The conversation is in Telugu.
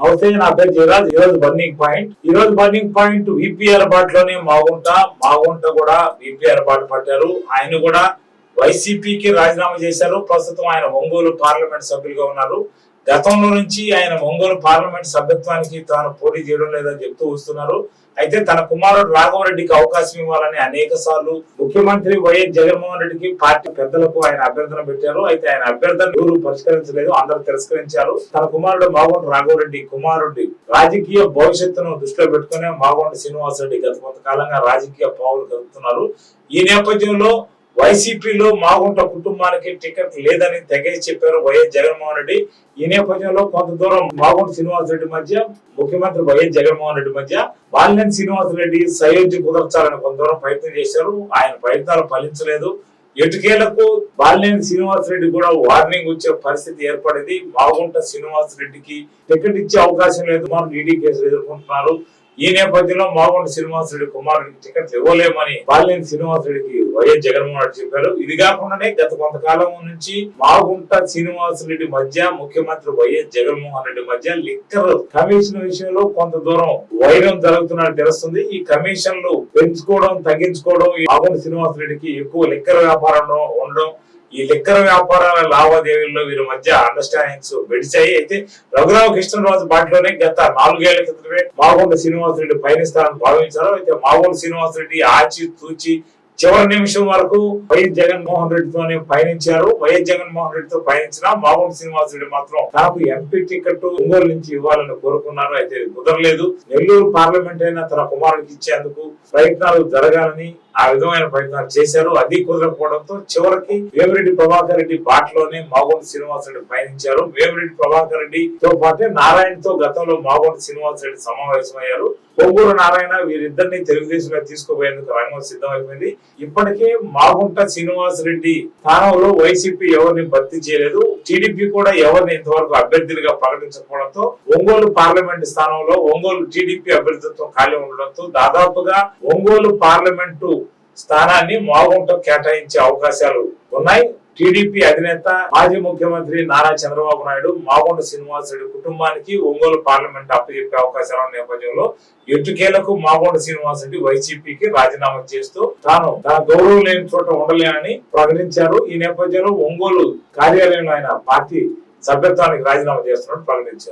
నమస్తే నా పేరు జయరాజ్. ఈ రోజు బర్నింగ్ పాయింట్. ఈ రోజు బర్నింగ్ పాయింట్ విపిఆర్ బాట్లోనే మాగుంట. మాగుంట కూడా విపిఆర్ బాట్ పట్టారు. ఆయన కూడా వైసీపీకి రాజీనామా చేశారు. ప్రస్తుతం ఆయన ఒంగోలు పార్లమెంట్ సభ్యులుగా ఉన్నారు. గతంలో నుంచి ఆయన ఒంగోలు పార్లమెంట్ సభ్యత్వానికి తాను పోటీ చేయడం లేదని చెప్తూ వస్తున్నారు. అయితే తన కుమారుడు రాఘవరెడ్డికి అవకాశం ఇవ్వాలని అనేక సార్లు ముఖ్యమంత్రి వైఎస్ జగన్మోహన్ రెడ్డికి పార్టీ పెద్దలకు ఆయన అభ్యర్థన పెట్టారు. అయితే ఆయన అభ్యర్థన ఎవరు పరిష్కరించలేదు అందరూ తిరస్కరించారు. తన కుమారుడు మాగొండ రాఘవరెడ్డి కుమారుడి రాజకీయ భవిష్యత్తును దృష్టిలో పెట్టుకునే మాగొండ శ్రీనివాసరెడ్డి గత కొంతకాలంగా రాజకీయ పావులు కలుపుతున్నారు ఈ నేపథ్యంలో వైసీపీలో మాగుంట కుటుంబానికి టికెట్ లేదని తెగేసి చెప్పారు వైఎస్ జగన్మోహన్ రెడ్డి. ఈ నేపథ్యంలో కొంత దూరం మాగుంట శ్రీనివాస్ రెడ్డి మధ్య ముఖ్యమంత్రి వైఎస్ జగన్మోహన్ రెడ్డి మధ్య బాలినేని శ్రీనివాస్ రెడ్డి సయోధ్య కుదర్చాలని కొంత దూరం ప్రయత్నం చేశారు. ఆయన ప్రయత్నాలు ఫలించలేదు. ఎటుకేలకు బాలినేని శ్రీనివాస్ రెడ్డి కూడా వార్నింగ్ వచ్చే పరిస్థితి ఏర్పడింది. మాగుంట శ్రీనివాస్ రెడ్డికి టికెట్ ఇచ్చే అవకాశం లేదు. మనం ఈడీ కేసులు ఎదుర్కొంటున్నారు. ఈ నేపథ్యంలో మాగుంట శ్రీనివాస్ రెడ్డి కుమారుడికి టికెట్ ఇవ్వలేమని బాలినేని శ్రీనివాస్ రెడ్డికి వైఎస్ జగన్మోహన్ రెడ్డి చెప్పారు. ఇది కాకుండానే గత కొంతకాలం నుంచి మాగుంట శ్రీనివాస్ రెడ్డి మధ్య ముఖ్యమంత్రి వైఎస్ జగన్మోహన్ రెడ్డి మధ్య లిక్కర్ కమిషన్ విషయంలో కొంత దూరం వైరం జరుగుతున్నట్టు తెలుస్తుంది. ఈ కమిషన్లు పెంచుకోవడం తగ్గించుకోవడం ఈ మాగుంట శ్రీనివాస్ రెడ్డికి ఎక్కువ లిక్కర్ వ్యాపారంలో ఉండడం ఈ లిక్కర్ వ్యాపారాల లావాదేవీల్లో వీరి మధ్య అండర్స్టాండింగ్స్ వెడిచాయి. అయితే రఘురావు కృష్ణరాజు బాటలోనే గత నాలుగేళ్ళ క్రితమే మాగొండ శ్రీనివాస్ రెడ్డి పయనిస్తారని భావించారు అయితే మాగొండ శ్రీనివాస్ రెడ్డి ఆచి తూచి చివరి నిమిషం వరకు వైఎస్ జగన్మోహన్ రెడ్డితోనే పయనించారు. వైఎస్ జగన్మోహన్ రెడ్డితో పయనించిన మామూలు శ్రీనివాస్ రెడ్డి మాత్రం తనకు ఎంపీ టికెట్ ఒంగోలు నుంచి ఇవ్వాలని కోరుకున్నారు. అయితే కుదరలేదు. నెల్లూరు పార్లమెంట్ అయినా తన కుమారుడికి ఇచ్చేందుకు ప్రయత్నాలు జరగాలని ఆ విధమైన ప్రయత్నాలు చేశారు. అది కుదరకపోవడంతో చివరికి వేమిరెడ్డి ప్రభాకర్ రెడ్డి బాటలోనే మాగొండ శ్రీనివాస్ రెడ్డి పయనించారు. వేమిరెడ్డి ప్రభాకర్ రెడ్డితో పాటే నారాయణతో గతంలో మాగొండ శ్రీనివాస్ రెడ్డి సమావేశమయ్యారు. పొంగూరు నారాయణ వీరిద్దరిని తెలుగుదేశంలో తీసుకుపోయేందుకు రంగం సిద్ధమైపోయింది. ఇప్పటికే మాగుంట శ్రీనివాస్ రెడ్డి స్థానంలో వైసీపీ ఎవరిని భర్తీ చేయలేదు. టీడీపీ కూడా ఎవరిని ఇంతవరకు అభ్యర్థులుగా ప్రకటించకపోవడంతో ఒంగోలు పార్లమెంట్ స్థానంలో ఒంగోలు టీడీపీ అభ్యర్థిత్వం ఖాళీ ఉండడంతో దాదాపుగా ఒంగోలు పార్లమెంటు స్థానాన్ని మాగుంట కేటాయించే అవకాశాలు ఉన్నాయి. టీడీపీ అధినేత మాజీ ముఖ్యమంత్రి నారా చంద్రబాబు నాయుడు మాగుంట శ్రీనివాస్ రెడ్డి కుటుంబానికి ఒంగోలు పార్లమెంట్ అప్పచెప్పే అవకాశాల నేపథ్యంలో ఎట్టుకేలకు మాగుంట శ్రీనివాస్ రెడ్డి వైసీపీకి రాజీనామా చేస్తూ తాను తన గౌరవం లేని చోట ఉండలేనని ప్రకటించారు. ఈ నేపథ్యంలో ఒంగోలు కార్యాలయంలో ఆయన పార్టీ సభ్యత్వానికి రాజీనామా చేస్తున్నట్టు ప్రకటించారు.